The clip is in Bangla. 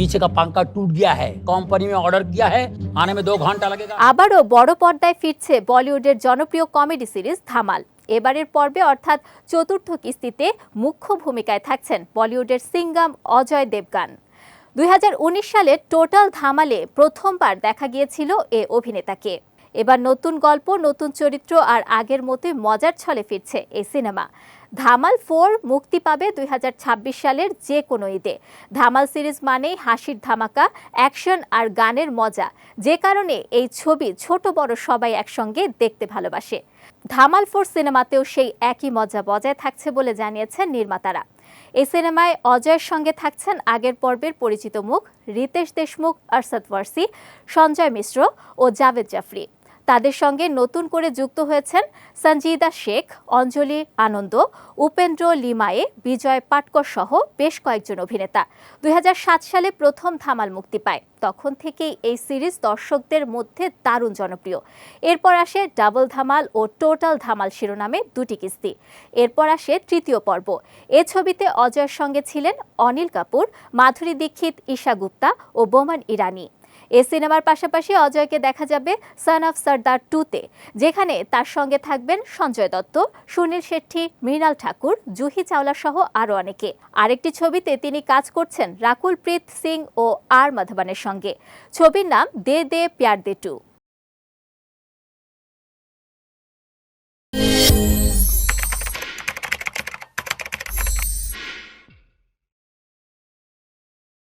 पीछे का पंखा टूट गया है कंपनी में ऑर्डर किया है आने में दो घंटा लगेगा আবারও বড় পর্দায় ফিরছে বলিউডের জনপ্রিয় কমেডি সিরিজ ধামাল এবারের পর্বে অর্থাৎ চতুর্থ কিস্তিতে মুখ্য ভূমিকায় থাকছেন বলিউডের সিঙ্গাম অজয় দেবগান দুই সালে টোটাল ধামালে প্রথমবার দেখা গিয়েছিল এ অভিনেতাকে এবার নতুন গল্প, নতুন চরিত্র আর আগের মতোই মজার ছলে ফিরছে এই সিনেমা। ধামাল ফোর মুক্তি পাবে দুই হাজার ছাব্বিশ সালের যে কোনো ঈদে। ধামাল সিরিজ মানেই হাসির ধামাকা, অ্যাকশন আর গানের মজা। যে কারণে এই ছবি ছোট বড় সবাই একসঙ্গে দেখতে ভালোবাসে। ধামাল ফোর সিনেমাতেও সেই একই মজা বজায় থাকছে বলে জানিয়েছেন নির্মাতারা। এই সিনেমায় অজয়ের সঙ্গে থাকছেন আগের পর্বের পরিচিত মুখ, রিতেশ দেশমুখ, আরশাদ ওয়ারসি, সঞ্জয় মিশ্র ও জাভেদ জাফরি। তাদের সঙ্গে নতুন করে যুক্ত হয়েছেন সঞ্জিদা শেখ, অঞ্জলি আনন্দ, উপেন্দ্র লিমায়ে, বিজয় পাটকর সহ বেশ কয়েকজন অভিনেতা। দুই হাজার সাত সালে প্রথম ধামাল মুক্তি পায়। তখন থেকেই এই সিরিজ দর্শকদের মধ্যে দারুণ জনপ্রিয়। এরপর আসে ডাবল ধামাল ও টোটাল ধামাল শিরোনামে দুটি কিস্তি। এরপর আসে তৃতীয় পর্ব। এ ছবিতে অজয়ের সঙ্গে ছিলেন অনিল কাপুর, মাধুরী দীক্ষিত ঈশা গুপ্তা ও বোমান ইরানি। এ সিনেমার পাশাপাশি অজয়কে দেখা যাবে সান অফ সর্দার টুতে যেখানে তার সঙ্গে থাকবেন সঞ্জয় দত্ত, সুনীল শেট্টি, মৃণাল ঠাকুর, জুহি চাওলা সহ আরও অনেকে। আরেকটি ছবিতে তিনি কাজ করছেন রাকুল প্রীত সিং ও আর মাধবানের সঙ্গে। ছবির নাম দে দে প্যার দে টু।